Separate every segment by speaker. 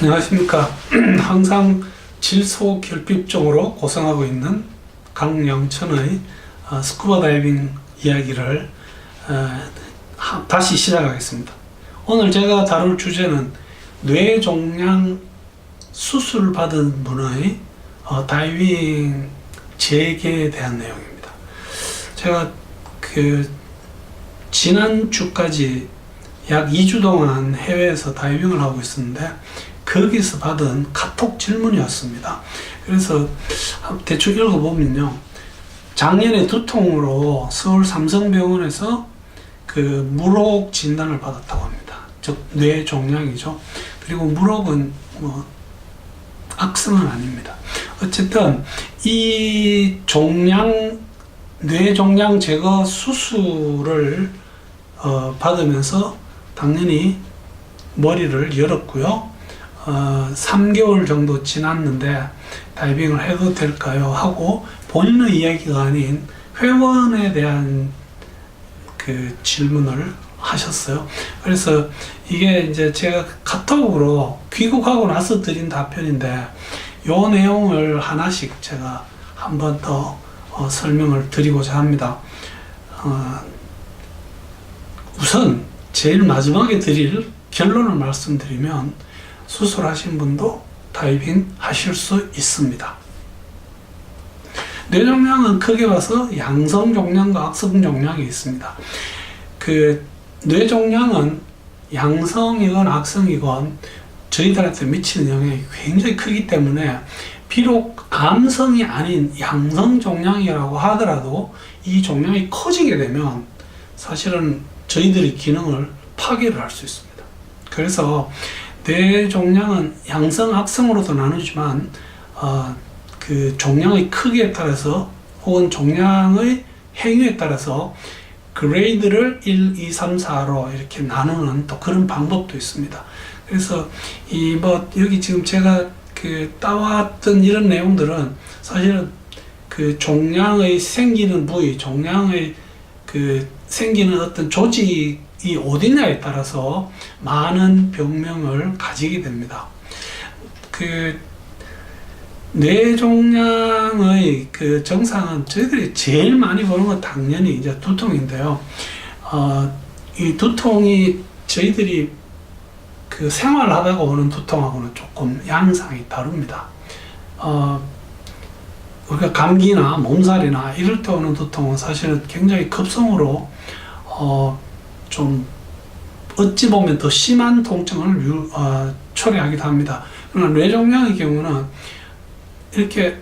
Speaker 1: 안녕하십니까. 항상 질소 결핍증으로 고생하고 있는 강영천의 어, 스쿠버 다이빙 이야기를 어, 하- 다시 시작하겠습니다. 오늘 제가 다룰 주제는 뇌종양 수술 받은 분의 어, 다이빙 재개에 대한 내용입니다. 제가 그 지난주까지 약 2주 동안 해외에서 다이빙을 하고 있었는데 거기서 받은 카톡 질문이었습니다. 그래서 대충 읽어보면요. 작년에 두통으로 서울 삼성병원에서 그 물혹 진단을 받았다고 합니다. 즉 뇌 종양이죠. 그리고 물혹은 뭐 악성은 아닙니다. 어쨌든 이 종양 뇌종양 제거 수술을 어, 받으면서 당연히 머리를 열었고요. 어, 3개월 정도 지났는데 다이빙을 해도 될까요? 하고 본인의 이야기가 아닌 회원에 대한 그 질문을 하셨어요. 그래서 이게 이제 제가 카톡으로 귀국하고 나서 드린 답변인데 요 내용을 하나씩 제가 한 번 더 어, 설명을 드리고자 합니다. 어, 우선 제일 마지막에 드릴 결론을 말씀드리면 수술하신 분도 다이빙 하실 수 있습니다. 뇌종양은 크게 봐서 양성 종양과 악성 종양이 있습니다. 그 뇌종양은 양성이건 악성이건 저희들한테 미치는 영향이 굉장히 크기 때문에 비록 암성이 아닌 양성 종양이라고 하더라도 이 종양이 커지게 되면 사실은 저희들의 기능을 파괴를 할 수 있습니다. 그래서 뇌 종양은 양성, 악성으로도 나누지만 어, 그 종양의 크기에 따라서 혹은 종양의 행위에 따라서 그레이드를 1, 2, 3, 4로 이렇게 나누는 또 그런 방법도 있습니다. 그래서 이 뭐 여기 지금 제가 그 따왔던 이런 내용들은 사실은 그 종양의 생기는 부위, 종양의 그 생기는 어떤 조직 이 어디냐에 따라서 많은 병명을 가지게 됩니다. 그 뇌종양의 그 정상은 저희들이 제일 많이 보는 건 당연히 이제 두통인데요. 어, 이 두통이 저희들이 그 생활하다가 오는 두통하고는 조금 양상이 다릅니다. 어, 우리가 감기나 몸살이나 이럴 때 오는 두통은 사실은 굉장히 급성으로 어, 좀 어찌 보면 더 심한 통증을 유, 어, 초래하기도 합니다. 그러나 뇌종양의 경우는 이렇게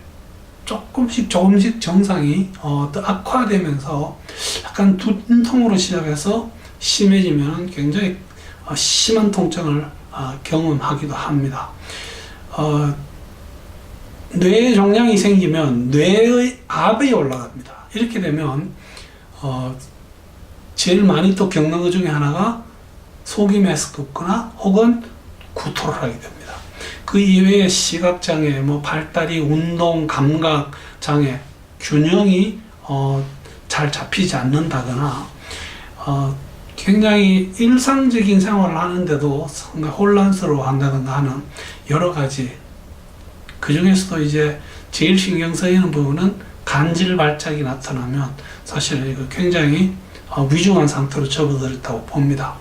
Speaker 1: 조금씩 조금씩 정상이 어, 더 악화되면서 약간 두통으로 시작해서 심해지면 굉장히 어, 심한 통증을 어, 경험하기도 합니다. 어, 뇌 종양이 생기면 뇌의 압이 올라갑니다. 이렇게 되면 어, 제일 많이 또 겪는 것 중에 하나가 속이 메스껍거나 혹은 구토를 하게 됩니다. 그 이외에 시각장애, 뭐 발달이 운동, 감각 장애, 균형이 어, 잘 잡히지 않는다거나 어, 굉장히 일상적인 생활을 하는데도 혼란스러워 한다든가 하는 여러 가지 그 중에서도 이제 제일 신경 쓰이는 부분은 간질 발작이 나타나면 사실 이거 굉장히 어, 위중한 상태로 접어들었다고 봅니다.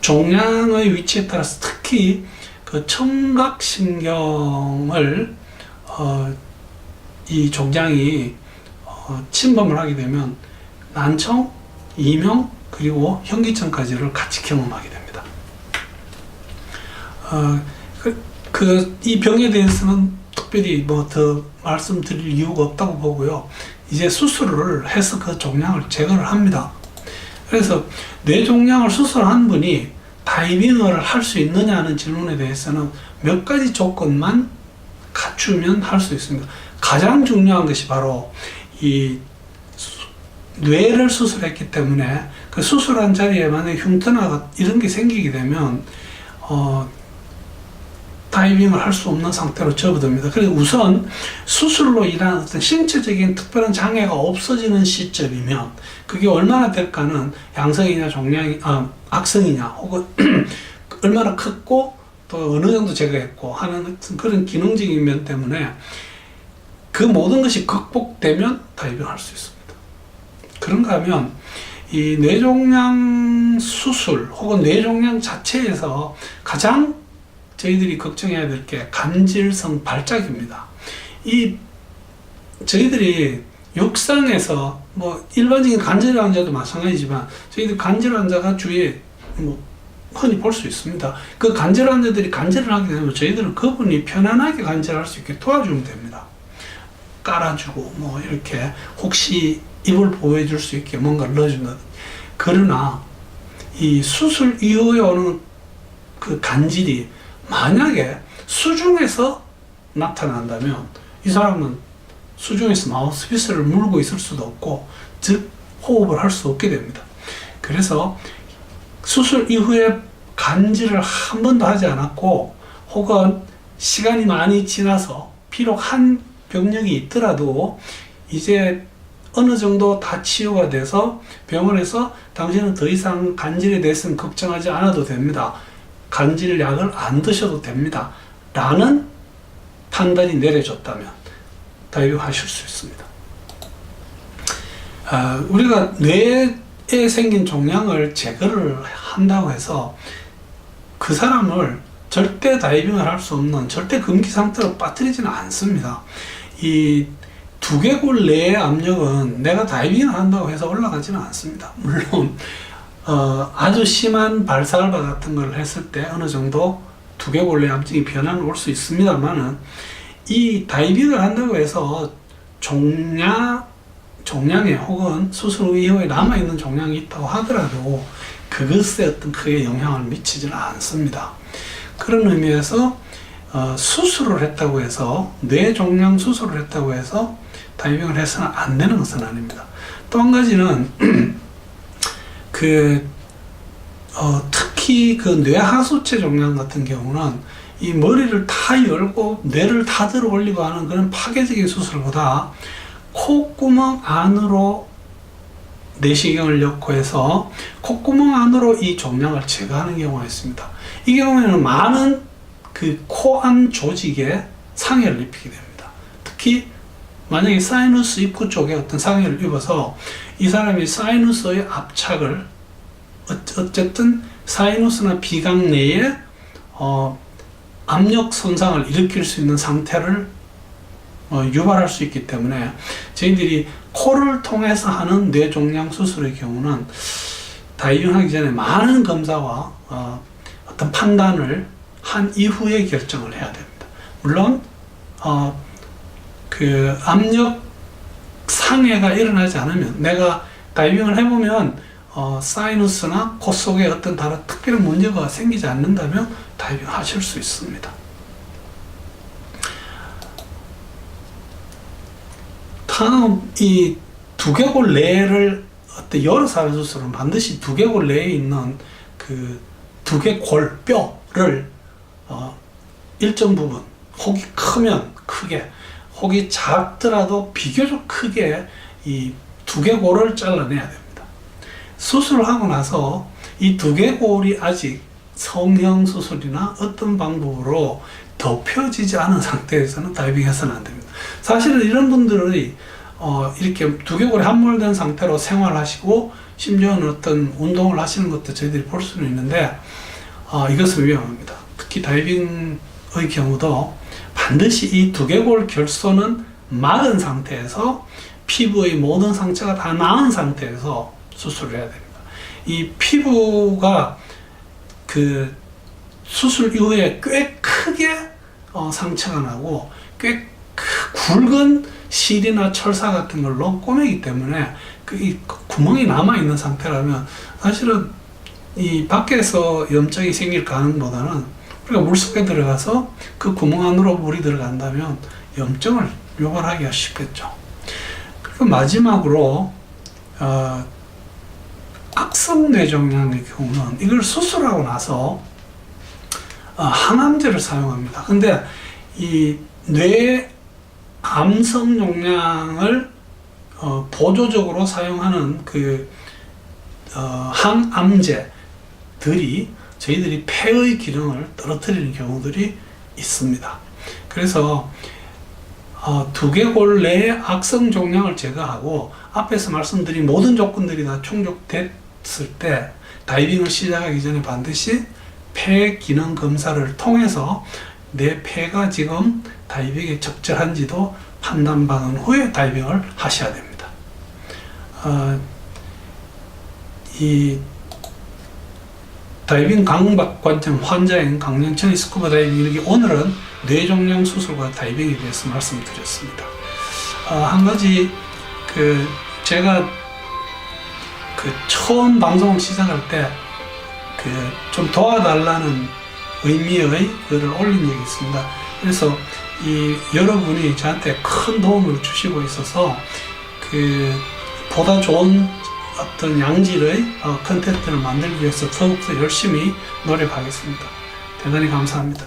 Speaker 1: 종양의 위치에 따라서 특히 그 청각신경을 어, 이 종양이 어, 침범을 하게 되면 난청, 이명 그리고 현기증까지를 같이 경험하게 됩니다. 어, 그, 그, 이 병에 대해서는 특별히 뭐 더 말씀드릴 이유가 없다고 보고요. 이제 수술을 해서 그 종양을 제거를 합니다. 그래서 뇌종양을 수술한 분이 다이빙을 할 수 있느냐는 질문에 대해서는 몇 가지 조건만 갖추면 할 수 있습니다. 가장 중요한 것이 바로 이 수- 뇌를 수술했기 때문에 그 수술한 자리에 만약에 흉터나 이런 게 생기게 되면 어, 다이빙을 할 수 없는 상태로 접어듭니다. 그래서 우선 수술로 인한 어떤 신체적인 특별한 장애가 없어지는 시점이면 그게 얼마나 될까는 양성이냐 종양이 아, 악성이냐 혹은 얼마나 컸고 또 어느 정도 제거했고 하는 그런 기능적인 면 때문에 그 모든 것이 극복되면 다이빙할 수 있습니다. 그런가 하면 이 뇌종양 수술 혹은 뇌종양 자체에서 가장 저희들이 걱정해야 될게 간질성 발작입니다. 이 저희들이 육상에서 뭐 일반적인 간질 환자도 마찬가지지만 저희들 간질 환자가 주위에 뭐 흔히 볼 수 있습니다. 그 간질 환자들이 간질을 하게 되면 저희들은 그분이 편안하게 간질할 수 있게 도와주면 됩니다. 깔아주고 뭐 이렇게 혹시 입을 보호해 줄 수 있게 뭔가를 넣어준다. 그러나 이 수술 이후에 오는 그 간질이 만약에 수중에서 나타난다면 이 사람은 수중에서 마우스피스를 물고 있을 수도 없고 즉 호흡을 할 수 없게 됩니다. 그래서 수술 이후에 간질을 한 번도 하지 않았고 혹은 시간이 많이 지나서 비록 한 병력이 있더라도 이제 어느 정도 다 치유가 돼서 병원에서 당신은 더 이상 간질에 대해서는 걱정하지 않아도 됩니다. 간질 약을 안 드셔도 됩니다. 라는 판단이 내려졌다면 다이빙 하실 수 있습니다. 아, 우리가 뇌에 생긴 종양을 제거를 한다고 해서 그 사람을 절대 다이빙을 할 수 없는 절대 금기 상태로 빠뜨리지는 않습니다. 이 두개골 내의 압력은 내가 다이빙을 한다고 해서 올라가지는 않습니다. 물론 어, 아주 심한 발사알바 같은 걸 했을 때 어느 정도 두개골 내 압력이 변화는 올 수 있습니다만은 이 다이빙을 한다고 해서 종양 종양에 혹은 수술 이후에 남아있는 종양이 있다고 하더라도 그것에 어떤 크게 영향을 미치지는 않습니다. 그런 의미에서 어, 수술을 했다고 해서 뇌 종양 수술을 했다고 해서 다이빙을 해서는 안 되는 것은 아닙니다. 또 한 가지는 그 어, 특히 그 뇌하수체 종양 같은 경우는 이 머리를 다 열고 뇌를 다 들어 올리고 하는 그런 파괴적인 수술보다 콧구멍 안으로 내시경을 넣고 해서 콧구멍 안으로 이 종양을 제거하는 경우가 있습니다. 이 경우에는 많은 그 코 안 조직에 상해를 입히게 됩니다. 특히 만약에 사이너스 입구 쪽에 어떤 상해를 입어서 이 사람이 사이너스의 압착을 어- 어쨌든 사이너스나 비강 내에 어, 압력 손상을 일으킬 수 있는 상태를 어, 유발할 수 있기 때문에 저희들이 코를 통해서 하는 뇌종양 수술의 경우는 다이빙하기 전에 많은 검사와 어, 어떤 판단을 한 이후에 결정을 해야 됩니다. 물론 어, 그 압력 상해가 일어나지 않으면 내가 다이빙을 해보면 어, 사이너스나 코 속에 어떤 다른 특별한 문제가 생기지 않는다면 다이빙 하실 수 있습니다. 다음 이 두개골 내를 어떤 여러 사람 수술은 반드시 두개골 내에 있는 그 두개골 뼈를 어, 일정 부분 혹이 크면 크게 혹이 작더라도 비교적 크게 이 두개골을 잘라내야 됩니다. 수술을 하고 나서 이 두개골이 아직 성형 수술이나 어떤 방법으로 덮여지지 않은 상태에서는 다이빙해서는 안 됩니다. 사실은 이런 분들이 어, 이렇게 두개골이 함몰된 상태로 생활하시고 심지어는 어떤 운동을 하시는 것도 저희들이 볼 수는 있는데 어, 이것은 위험합니다. 특히 다이빙의 경우도 반드시 이 두개골 결손은 막은 상태에서 피부의 모든 상처가 다 나은 상태에서 수술을 해야 됩니다. 이 피부가 그 수술 이후에 꽤 크게 어, 상처가 나고 꽤 크- 굵은 실이나 철사 같은 걸로 꼬매기 때문에 그이 구멍이 남아 있는 상태라면 사실은 이 밖에서 염증이 생길 가능보다는 우리가 물 속에 들어가서 그 구멍 안으로 물이 들어간다면 염증을 유발하기가 쉽겠죠. 그리고 마지막으로 어, 악성 뇌종양의 경우는 이걸 수술하고 나서 어, 항암제를 사용합니다. 근데 이 뇌 암성 용량을 어, 보조적으로 사용하는 그 어, 항암제들이 저희들이 폐의 기능을 떨어뜨리는 경우들이 있습니다. 그래서 어, 두개골 내의 악성 종양을 제거하고 앞에서 말씀드린 모든 조건들이 다 충족됐을 때 다이빙을 시작하기 전에 반드시 폐 기능 검사를 통해서 내 폐가 지금 다이빙에 적절한지도 판단 받은 후에 다이빙을 하셔야 됩니다. 어, 이 다이빙 강박관증 환자인 강영천의 스쿠버 다이빙 일기 오늘은 뇌종양 수술과 다이빙에 대해서 말씀드렸습니다. 어, 한 가지 그 제가 그 처음 방송을 시작할 때 그 좀 도와달라는 의미의 글을 올린 적이 있습니다. 그래서 이 여러분이 저한테 큰 도움을 주시고 있어서 그 보다 좋은 어떤 양질의 어, 컨텐츠를 만들기 위해서 더욱더 열심히 노력하겠습니다. 대단히 감사합니다.